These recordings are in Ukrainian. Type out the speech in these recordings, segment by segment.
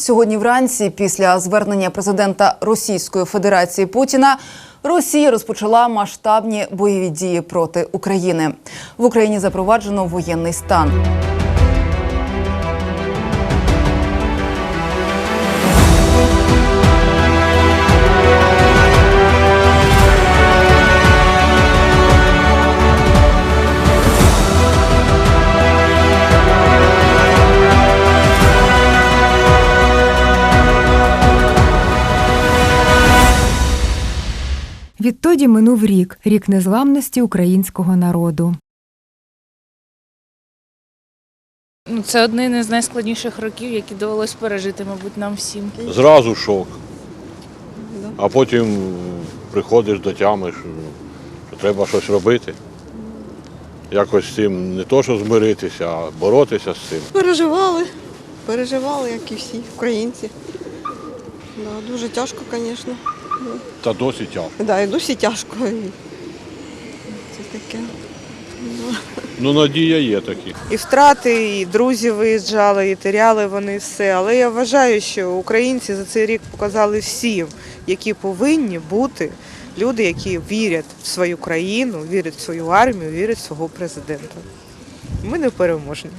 Сьогодні вранці, після звернення президента Російської Федерації Путіна, Росія розпочала масштабні бойові дії проти України. В Україні запроваджено воєнний стан. Відтоді минув рік рік незламності українського народу. Ну, це один із найскладніших років, які довелось пережити, мабуть, нам всім. Зразу шок. А потім приходиш до тями, що, що треба щось робити. Якось з цим не то, що змиритися, а боротися з цим. Переживали, переживали, як і всі українці. Да, дуже тяжко, звісно. Та досі тяжко. Да, і досі тяжко. І Це таке. Ну, надія є такі. І втрати, і друзі виїжджали, і теряли вони все. Але я вважаю, що українці за цей рік показали всім, які повинні бути люди, які вірять в свою країну, вірять в свою армію, вірять в свого президента. Ми не переможні.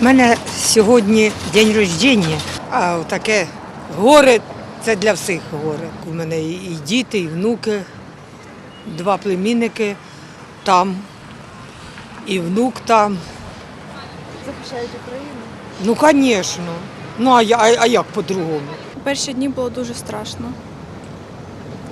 У мене сьогодні день рождення, а таке горе це для всіх горе. У мене і діти, і внуки, два племінники там, і внук там. Захищають Україну? Ну, звісно. Ну, а, а, а як по-другому? Перші дні було дуже страшно.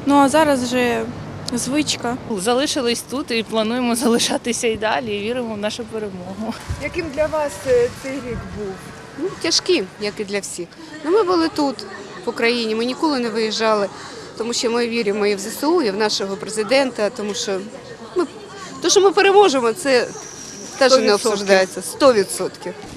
Ну а зараз вже звичка. Залишились тут і плануємо залишатися і далі, і віримо в нашу перемогу. Яким для вас е, цей рік був? Ну, тяжкі, як і для всіх. Ну, ми були тут, в Україні, ми ніколи не виїжджали, тому що ми віримо і в ЗСУ, і в нашого президента, тому що ми, то, що ми переможемо, це теж не обсуждається. 100%.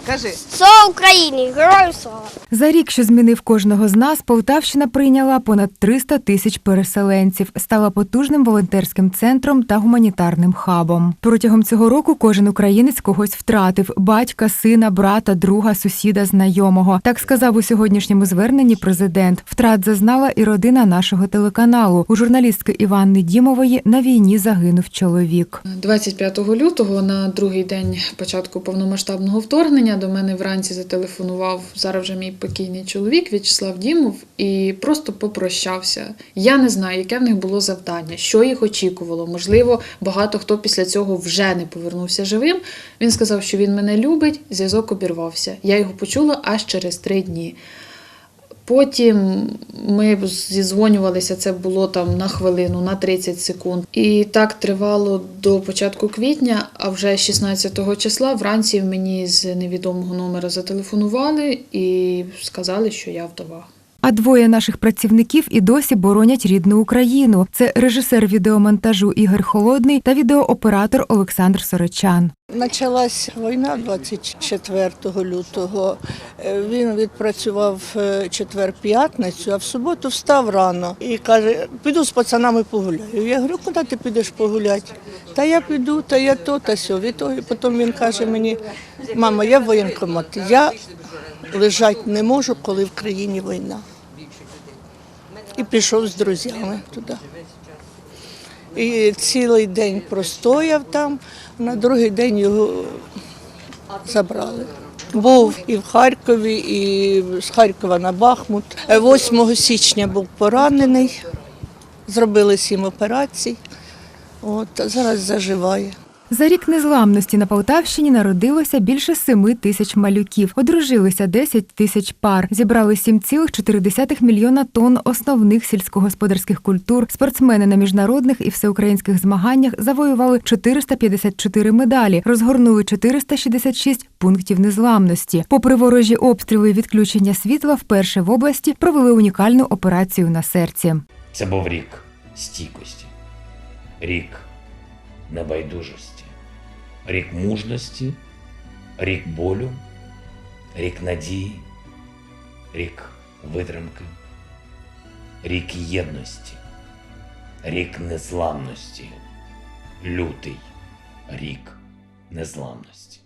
Кажи. Слава Україні! Героям слава! За рік, що змінив кожного з нас, Полтавщина прийняла понад 300 тисяч переселенців, стала потужним волонтерським центром та гуманітарним хабом. Протягом цього року кожен українець когось втратив: батька, сина, брата, друга, сусіда, знайомого. Так сказав у сьогоднішньому зверненні президент. Втрат зазнала і родина нашого телеканалу. У журналістки Іванни Дімової на війні загинув чоловік. 25 лютого, на другий день початку повномасштабного вторгнення, до мене вранці зателефонував зараз вже мій покійний чоловік В'ячеслав Дімов і просто попрощався. Я не знаю, яке в них було завдання, що їх очікувало. Можливо, багато хто після цього вже не повернувся живим. Він сказав, що він мене любить, зв'язок обірвався. Я його почула аж через три дні. Потім ми зізвонювалися, це було там на хвилину, на 30 секунд. І так тривало до початку квітня, а вже 16 числа вранці мені з невідомого номера зателефонували і сказали, що я вдова. А двоє наших працівників і досі боронять рідну Україну. Це режисер відеомонтажу Ігор Холодний та відеооператор Олександр Сорочан. Почалась війна 24 лютого. Е, Він відпрацював е, четвер-п'ятницю, а в суботу встав рано і каже, піду з пацанами погуляю. Я говорю, куди ти підеш погуляти? Та я піду, та я то, та сьо. І потім він каже мені, мама, я воєнкомат, я лежати не можу, коли в країні війна. І пішов з друзями туди. І цілий день простояв там, на другий день його забрали. Був і в Харкові, і з Харкова на Бахмут. 8 січня був поранений, зробили сім операцій. От, а зараз заживає. За рік незламності на Полтавщині народилося більше семи тисяч малюків. Одружилися 10 тисяч пар. Зібрали 7,4 мільйона тонн основних сільськогосподарських культур. Спортсмени на міжнародних і всеукраїнських змаганнях завоювали 454 медалі, розгорнули 466 пунктів незламності. Попри ворожі обстріли і відключення світла, вперше в області провели унікальну операцію на серці. Це був рік стійкості, рік небайдужості, рік мужності, рік болю, рік надії, рік витримки, рік єдності, рік незламності, лютий рік незламності.